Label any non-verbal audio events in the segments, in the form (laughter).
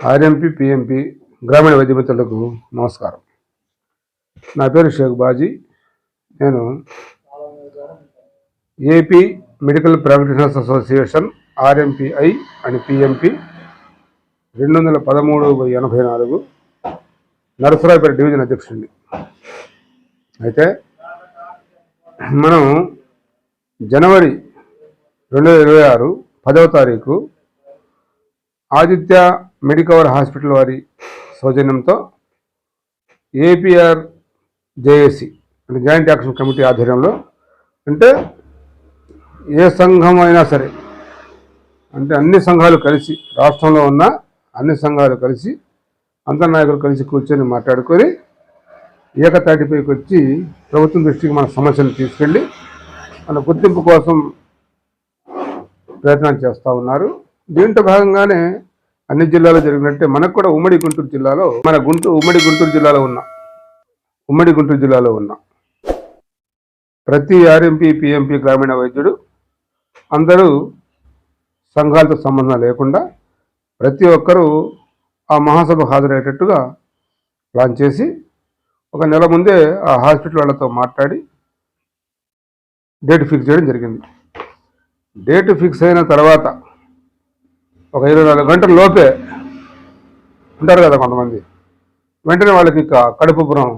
RMP PMP గ్రామీణ వైద్య మిత్రులకు నమస్కారం. నా పేరు షేక్ బాజీ. నేను AP medical practitioners association RMPI and PMP రెండు వందల పదమూడు బై ఎనభై నాలుగు నరసరావుపేట డివిజన్ అధ్యక్షుడిని. అయితే మనం జనవరి రెండు వేల ఇరవై ఆరు పదవ తారీఖు ఆదిత్య మెడికవర్ హాస్పిటల్ వారి సౌజన్యంతో ఏపీఆర్ జేఏసీ అంటే జాయింట్ యాక్షన్ కమిటీ ఆధ్వర్యంలో అంటే ఏ సంఘం అయినా సరే అంటే అన్ని సంఘాలు కలిసి రాష్ట్రంలో ఉన్న అన్ని సంఘాలు కలిసి అంతర్ నాయకులు కలిసి కూర్చొని మాట్లాడుకొని ఏకతాటిపైకి వచ్చి ప్రభుత్వం దృష్టికి మన సమస్యను తీసుకెళ్ళి మన గుర్తింపు కోసం ప్రయత్నాలు చేస్తూ ఉన్నారు. దీంట్లో భాగంగానే అన్ని జిల్లాలో జరిగినట్టే మనకు కూడా ఉమ్మడి గుంటూరు జిల్లాలో మన గుంటూరు ఉమ్మడి గుంటూరు జిల్లాలో ఉన్న. ఉమ్మడి గుంటూరు జిల్లాలో ఉన్న. ప్రతి ఆర్ఎంపీ పిఎంపీ గ్రామీణ వైద్యుడు అందరూ సంఘాలతో సంబంధం లేకుండా ప్రతి ఒక్కరూ ఆ మహాసభ హాజరయ్యేటట్టుగా ప్లాన్ చేసి ఒక నెల ముందే ఆ హాస్పిటల్ వాళ్ళతో మాట్లాడి డేట్ ఫిక్స్ చేయడం జరిగింది. డేట్ ఫిక్స్ అయిన తర్వాత ఒక ఇరవై నాలుగు గంటల లోపే ఉంటారు కదా కొంతమంది. వెంటనే వాళ్ళకి ఇక కడుపుపురం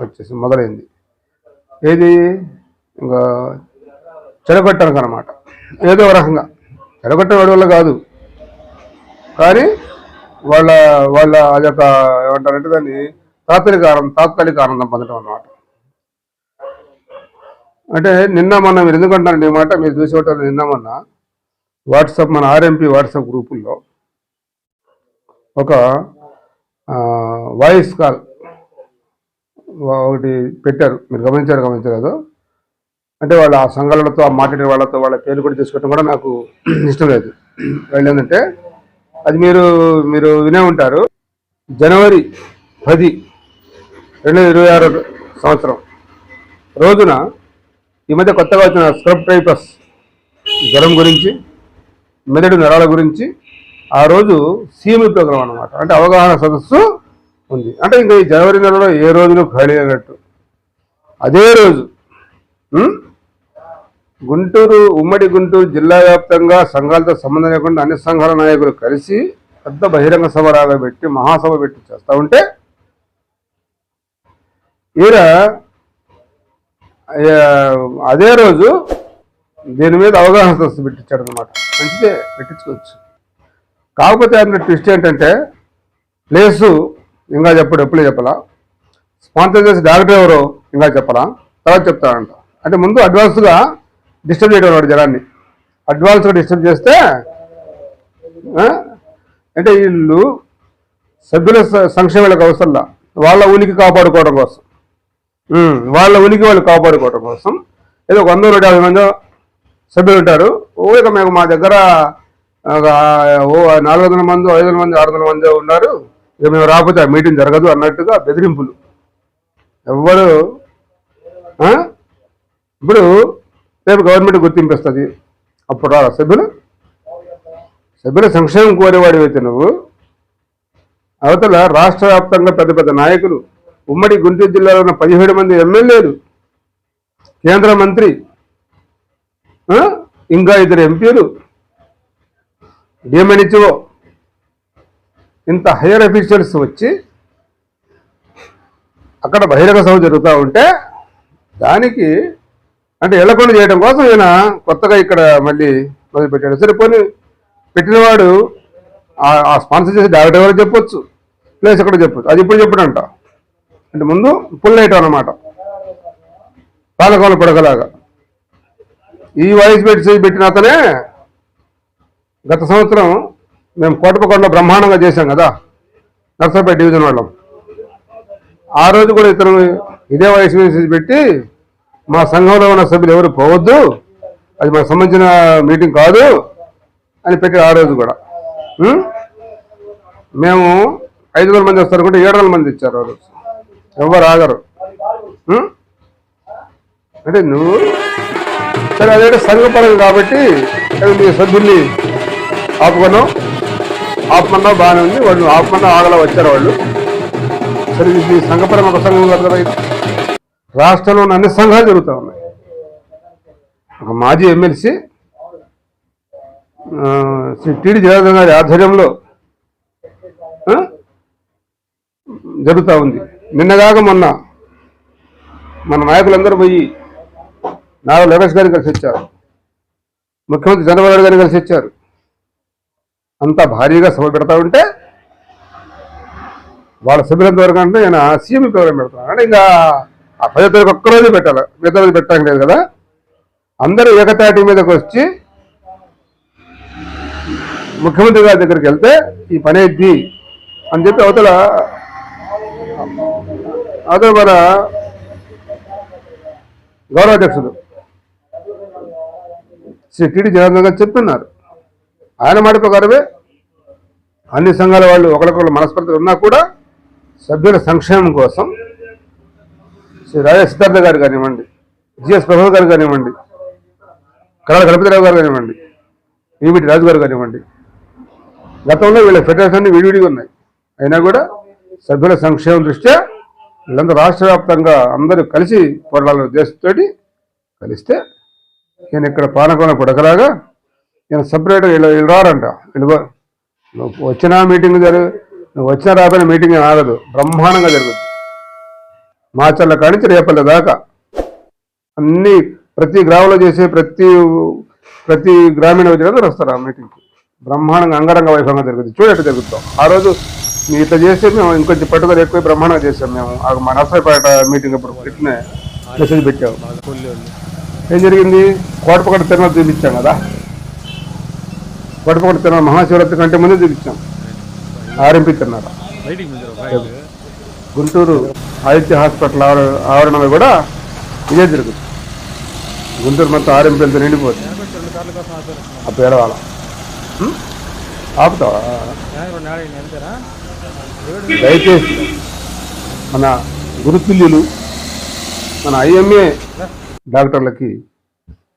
వచ్చేసి మొదలైంది. ఏది? ఇంకా చెడగొట్టడానికి అనమాట ఏదో రకంగా. చెడగొట్టడం వాడి వల్ల కాదు. కానీ వాళ్ళ వాళ్ళ అదొక ఏమంటారంటే దాన్ని తాత్కాలిక ఆనందం తాత్కాలిక ఆనందం పొందడం అన్నమాట. అంటే నిన్న మొన్న మీరు ఎందుకంటారండి ఈ మాట? మీరు చూసి ఉంటారు నిన్న మొన్న వాట్సాప్ మన ఆర్ఎంపీ వాట్సాప్ గ్రూపుల్లో ఒక వాయిస్ కాల్ ఒకటి పెట్టారు. మీరు గమనించారు గమనించలేదు అంటే వాళ్ళ ఆ సంఘాలతో ఆ మాట్లాడే వాళ్ళతో వాళ్ళ పేరు కూడా తీసుకోవడం కూడా నాకు (clears throat) ఇష్టం లేదు. (clears throat) వాళ్ళు ఏంటంటే అది మీరు మీరు వినే ఉంటారు. జనవరి పది రెండు వేల ఇరవై ఆరు సంవత్సరం రోజున ఈ మధ్య కొత్తగా వచ్చిన స్క్రబ్ టైపస్ జ్వరం గురించి మెదడు నరాల గురించి ఆ రోజు సీఎంఈ ప్రోగ్రాం అన్నమాట. అంటే అవగాహన సదస్సు ఉంది. అంటే ఇంకా ఈ జనవరి నెలలో ఏ రోజులు ఖాళీ అన్నట్టు అదే రోజు గుంటూరు ఉమ్మడి గుంటూరు జిల్లా వ్యాప్తంగా సంఘాలతో సంబంధం లేకుండా అన్ని సంఘాల నాయకులు కలిసి పెద్ద బహిరంగ సభ రాగా పెట్టి మహాసభ పెట్టి చేస్తూ ఉంటే ఈయన అదే రోజు దీని మీద అవగాహన సంస్థ పెట్టించాడు అనమాట మంచిదే పెట్టించుకోవచ్చు. కాకపోతే ఆయన ట్విస్ట్ ఏంటంటే ప్లేసు ఇంకా చెప్పడు ఎప్పుడే చెప్పాలా? స్పాన్సర్ చేసి డాక్టర్ ఎవరు ఇంకా చెప్పాలా? తర్వాత చెప్తారంట అంటే ముందు అడ్వాన్స్గా డిస్టర్బ్ చేయడం వాడు జనాన్ని. అడ్వాన్స్గా డిస్టర్బ్ చేస్తే అంటే వీళ్ళు సభ్యుల స- సంక్షేమాలకు అవసరంలా. వాళ్ళ ఉనికి కాపాడుకోవడం కోసం. వాళ్ళ ఉనికి వాళ్ళు కాపాడుకోవడం కోసం. ఏదో ఒక వంద నూట యాభై మందో సభ్యులు ఉంటారు. ఓ ఇక మేము మా దగ్గర ఒక ఓ నాలుగు వందల మంది ఐదు వందల మంది ఆరు వందల మంది ఉన్నారు. ఇక మేము రాకపోతే ఆ మీటింగ్ జరగదు అన్నట్టుగా బెదిరింపులు. ఎవ్వరు ఇప్పుడు రేపు గవర్నమెంట్ గుర్తింపిస్తుంది. అప్పుడు రా సభ్యులు? సభ్యుల సంక్షేమం కోరేవాడు అయితే నువ్వు. అవతల రాష్ట్ర వ్యాప్తంగా పెద్ద పెద్ద నాయకులు. ఉమ్మడి గుంటూరు జిల్లాలో ఉన్న పదిహేడు మంది ఎమ్మెల్యేలు. కేంద్ర మంత్రి. ఇంకా ఇద్దరు ఎంపీలు? ఏమనిచో ఇంత హైయర్ అఫీషియల్స్ వచ్చి అక్కడ బహిరంగ సభ జరుగుతూ ఉంటే దానికి అంటే ఎల్లకొండ చేయడం కోసం ఈయన కొత్తగా ఇక్కడ మళ్ళీ మొదలు పెట్టాడు సరే పోనీ పెట్టినవాడు ఆ- స్పాన్సర్ చేసి డైరెక్టర్ ఎవరు చెప్పొచ్చు. ప్లేస్ ఎక్కడ చెప్పొచ్చు. అది ఇప్పుడు చెప్పడంట. అంటే ముందు పుల్ వేయటం అనమాట పాలకోల పడకలాగా ఈ వాయిస్ పెట్టి పెట్టిన అతనే గత సంవత్సరం మేము కోటపకొండలో బ్రహ్మాండంగా చేశాం కదా నర్సరాపేట డివిజన్ వాళ్ళం. ఆ రోజు కూడా ఇతను ఇదే వాయిస్ మెసేజ్ పెట్టి మా సంఘంలో ఉన్న సభ్యులు ఎవరు పోవద్దు అది మాకు సంబంధించిన మీటింగ్ కాదు అని పెట్టి ఆ రోజు కూడా. మేము ఐదు వందల మంది వస్తారు కూడా ఏడు వేల మంది ఇచ్చారు ఆ రోజు. ఎవరు ఆగరు. అంటే నువ్వు సరే అదే సంఘపరం కాబట్టి మీ సభ్యుల్ని ఆపుకున్నాం. ఆపమన్నా బాగానే ఉంది. వాళ్ళు ఆపమన్నా ఆగలా వచ్చారు వాళ్ళు. సరే ఇది సంఘపరం ఒక సంఘం కాదు కదా రాష్ట్రంలో అన్ని సంఘాలు జరుగుతూ ఉన్నాయి. ఒక మాజీ ఎమ్మెల్సీ శ్రీ టిడి జనార్దన్ గారి ఆధ్వర్యంలో జరుగుతూ ఉంది. నిన్నగాక మొన్న మన నాయకులందరూ పోయి నారా లోకేష్ గారిని కలిసి వచ్చారు. ముఖ్యమంత్రి చంద్రబాబు గారిని కలిసి వచ్చారు. అంత భారీగా సభ పెడతా ఉంటే వాళ్ళ సభ్యులంత వరకు అంటే నేను సీఎం ప్రోగ్రాం పెడతాను అంటే ఇంకా ఆ పదో తారీఖు ఒక్కరోజు పెట్టాలి. మిగతా రోజు పెట్టడానికి లేదు కదా. అందరూ ఏకతాటి మీదకి వచ్చి ముఖ్యమంత్రి గారి దగ్గరికి వెళ్తే ఈ పని అయింది అని చెప్పి అవతల అవతల మన గౌరవాధ్యక్షుడు శ్రీ టిడి జనార్దన్ గారు చెప్తున్నారు ఆయన మాట ప్రకారమే అన్ని సంఘాల వాళ్ళు ఒకరికొకరు మనస్పర్ధలు ఉన్నా కూడా సభ్యుల సంక్షేమం కోసం శ్రీ రాజా సిద్ధార్థ గారు కానివ్వండి జిఎస్ ప్రభావ్ గారు కానివ్వండి కళాల గణపతిరావు గారు కానివ్వండి ఈవిటి రాజు గారు కానివ్వండి గతంలో వీళ్ళ ఫెడరేషన్ విడివిడిగా ఉన్నాయి. అయినా కూడా సభ్యుల సంక్షేమం దృష్ట్యా వీళ్ళందరూ రాష్ట్ర వ్యాప్తంగా అందరూ కలిసి పోరాడాలనే ఉద్దేశంతో కలిస్తే నేను ఇక్కడ పానకంలో పుడకలాగా నేను సపరేట్గా వీళ్ళు వీళ్ళు రారంట. వీళ్ళు నువ్వు వచ్చిన మీటింగ్ జరుగు నువ్వు వచ్చిన రాబోయే మీటింగ్ ఆగదు. బ్రహ్మాండంగా జరుగుతుంది మాచర్ల కానించి రేపల్ల దాకా. అన్ని ప్రతి గ్రామంలో చేసే ప్రతి ప్రతి గ్రామీణ విద్యార్థులు వస్తారు ఆ మీటింగ్కి బ్రహ్మాండంగా అంగరంగ వైభవంగా జరుగుతుంది చూడట్టు జరుగుతాం ఆ రోజు మీ ఇట్లా చేస్తే మేము ఇంకొంచెం పట్టుదల ఎక్కువ బ్రహ్మాండంగా చేసాం మేము. ఆ మా నర్సరాపేట మీటింగ్ అప్పుడు ఇట్లనే మెసేజ్ పెట్టాము ఏం జరిగింది? కోటపకడ తిరుమల చూపించాం కదా. కోటపకడ తిరుమల మహాశివరాత్రి కంటే ముందే చూపించాం. ఆర్ఎంపీ తిన్నారు గుంటూరు ఆదిత్య హాస్పిటల్ ఆవర- ఆవరణలో కూడా ఇదే జరుగుతుంది. గుంటూరు మొత్తం ఆర్ఎంపీలతో నిండిపోతుంది. ఆ పేదవాళ్ళ? ఆపుతావా? దయచేసి మన గురుతుల్యులు మన ఐఎంఏ డాక్టర్లకి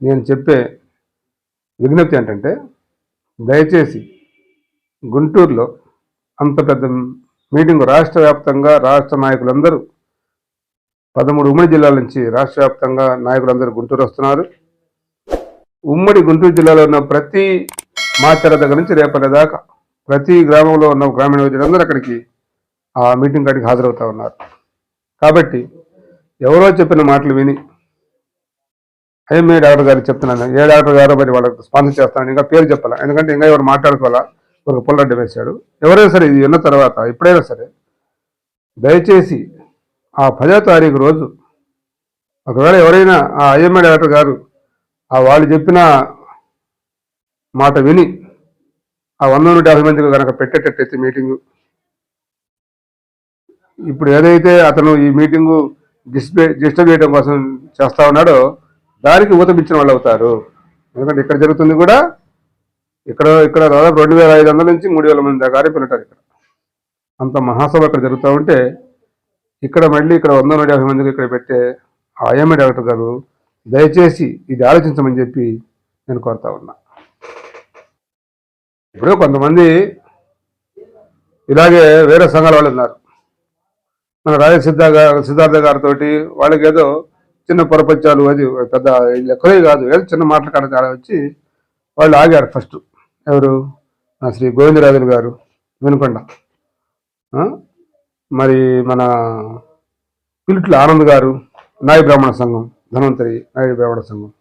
నేను చెప్పే విజ్ఞప్తి ఏంటంటే దయచేసి గుంటూరులో అంత పెద్ద మీటింగ్ రాష్ట్ర వ్యాప్తంగా రాష్ట్ర నాయకులందరూ పదమూడు ఉమ్మడి జిల్లాల నుంచి రాష్ట్ర వ్యాప్తంగా నాయకులందరూ గుంటూరు వస్తున్నారు. ఉమ్మడి గుంటూరు జిల్లాలో ఉన్న ప్రతి మాచర దగ్గర నుంచి రేపటి దాకా ప్రతి గ్రామంలో ఉన్న గ్రామీణ విద్యులందరూ అక్కడికి ఆ మీటింగ్ కాడికి హాజరవుతూ ఉన్నారు. కాబట్టి ఎవరో చెప్పిన మాటలు విని ఐఎంఏ డాక్టర్ గారు చెప్తున్నాను. ఏ డాక్టర్ గారు మరి వాళ్ళకి స్పాన్సర్ చేస్తాను ఇంకా పేరు చెప్పాలా? ఎందుకంటే ఇంకా ఎవరు మాట్లాడుకోవాలా? ఒక పుల్లడ్డ వేశాడు. ఎవరైనా సరే ఇది విన్న తర్వాత ఎప్పుడైనా సరే దయచేసి ఆ పదో తారీఖు రోజు ఒకవేళ ఎవరైనా ఆ ఐఎంఏ డాక్టర్ గారు ఆ వాళ్ళు చెప్పిన మాట విని ఆ వంద నూట యాభై మందికి కనుక పెట్టేటట్టయితే మీటింగు. ఇప్పుడు ఏదైతే అతను ఈ మీటింగు డిస్ప్లే డిస్టర్బ్ చేయడం కోసం చేస్తా ఉన్నాడో దానికి ఊతమిచ్చిన వాళ్ళు అవుతారు. ఎందుకంటే ఇక్కడ జరుగుతుంది కూడా ఇక్కడ ఇక్కడ దాదాపు రెండు వేల ఐదు వందల నుంచి మూడు వేల మంది దాకా పిల్లటారు ఇక్కడ. అంత మహాసభ ఇక్కడ జరుగుతూ ఉంటే ఇక్కడ మళ్ళీ ఇక్కడ వంద నూట యాభై మందికి ఇక్కడ పెట్టే ఆ ఐఎంఏ డాక్టర్ గారు దయచేసి ఇది ఆలోచించమని చెప్పి నేను కోరుతా ఉన్నా. ఇప్పుడు కొంతమంది ఇలాగే వేరే సంఘాల వాళ్ళు ఉన్నారు. మన రాజ గారు సిద్ధార్థ గారితో వాళ్ళకి ఏదో చిన్న పొరపచ్చాలు అది పెద్ద ఎక్కువే కాదు. ఏదో చిన్న మాటల కాడ వచ్చి వాళ్ళు ఆగారు ఫస్ట్ ఎవరు? నా శ్రీ గోవిందరాజులు గారు. వినుకొండ. మరి మన పిలుట్ల ఆనంద్ గారు నాయ బ్రాహ్మణ సంఘం ధన్వంతరి నాయ బ్రాహ్మణ సంఘం.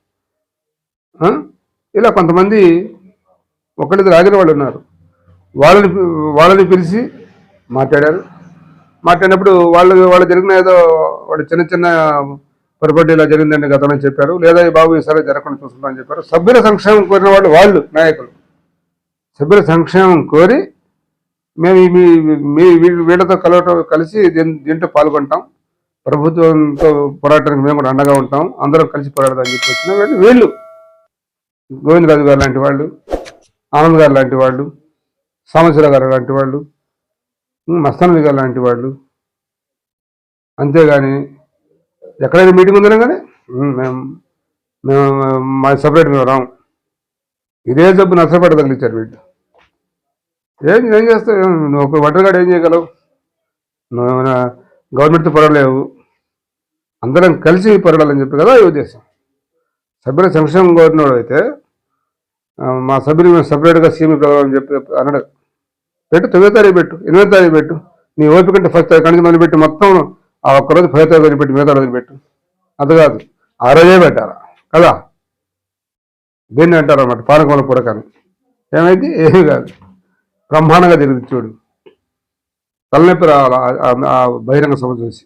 ఇలా కొంతమంది ఒకళ్ళిద్దరు ఆగిన వాళ్ళు ఉన్నారు. వాళ్ళని వాళ్ళని పిలిచి మాట్లాడారు. మాట్లాడినప్పుడు వాళ్ళు వాళ్ళు జరిగిన ఏదో వాళ్ళు చిన్న చిన్న పొరపాటు ఇలా జరిగిందండి గతంలో చెప్పారు. లేదా ఈ బాబు ఈసారి జరగకుండా చూసుకుంటామని చెప్పారు. సభ్యుల సంక్షేమం కోరిన వాళ్ళు వాళ్ళు నాయకులు. సభ్యుల సంక్షేమం కోరి మేము మీ- మీ వీ- వీళ్ళతో కలవటం కలిసి దీంట్లో పాల్గొంటాం. ప్రభుత్వంతో పోరాటానికి మేము కూడా అండగా ఉంటాం. అందరం కలిసి పోరాడదాం చెప్పి వచ్చిన వీళ్ళు వీళ్ళు. గోవిందరాజు గారు లాంటి వాళ్ళు ఆనంద్ గారు లాంటి వాళ్ళు సామశ్వర గారు లాంటి వాళ్ళు ఉమ్, గారు లాంటి వాళ్ళు. అంతేగాని ఎక్కడైనా మీటింగ్ ఉందనే కానీ? మేము మేము మా సపరేట్ మేము రాము. ఇదే జబ్బు నష్టపడ తగిలిచ్చారు వీళ్ళు. ఏం ఏం చేస్తావు? నువ్వు ఒక ఒంటరిగాడు ఏం చేయగలవు? నువ్వు ఏమైనా గవర్నమెంట్తో పొరలేవు అందరం కలిసి పొరడాలని చెప్పి కదా ఈ ఉద్దేశం. సభ్యుల సంక్షేమం కోరినోడు అయితే మా సభ్యులు మేము సపరేట్గా సీఎం ప్రోగ్రామ్ అని చెప్పి అనడు. పెట్టు తొమ్మిదో తారీఖు పెట్టు ఎనిమిదో తారీఖు పెట్టు. నీ ఓపికంటే ఫస్ట్ తారీఖు కనుక మొదలు పెట్టి మొత్తం ఆ ఒక్కరోజు ఫలితాలు తారీఖు వదిలిపెట్టి మిగతా రోజులు పెట్టు. అది కాదు ఆ రోజే పెట్టారా కదా? దీన్ని అంటారు అన్నమాట పానకంలో పుడకని. ఏమైంది? ఏమి కాదు. బ్రహ్మాండంగా తిరిగి చూడు. తలనొప్పి రావాలి? ఆ- ఆ బహిరంగ సభ చూసి.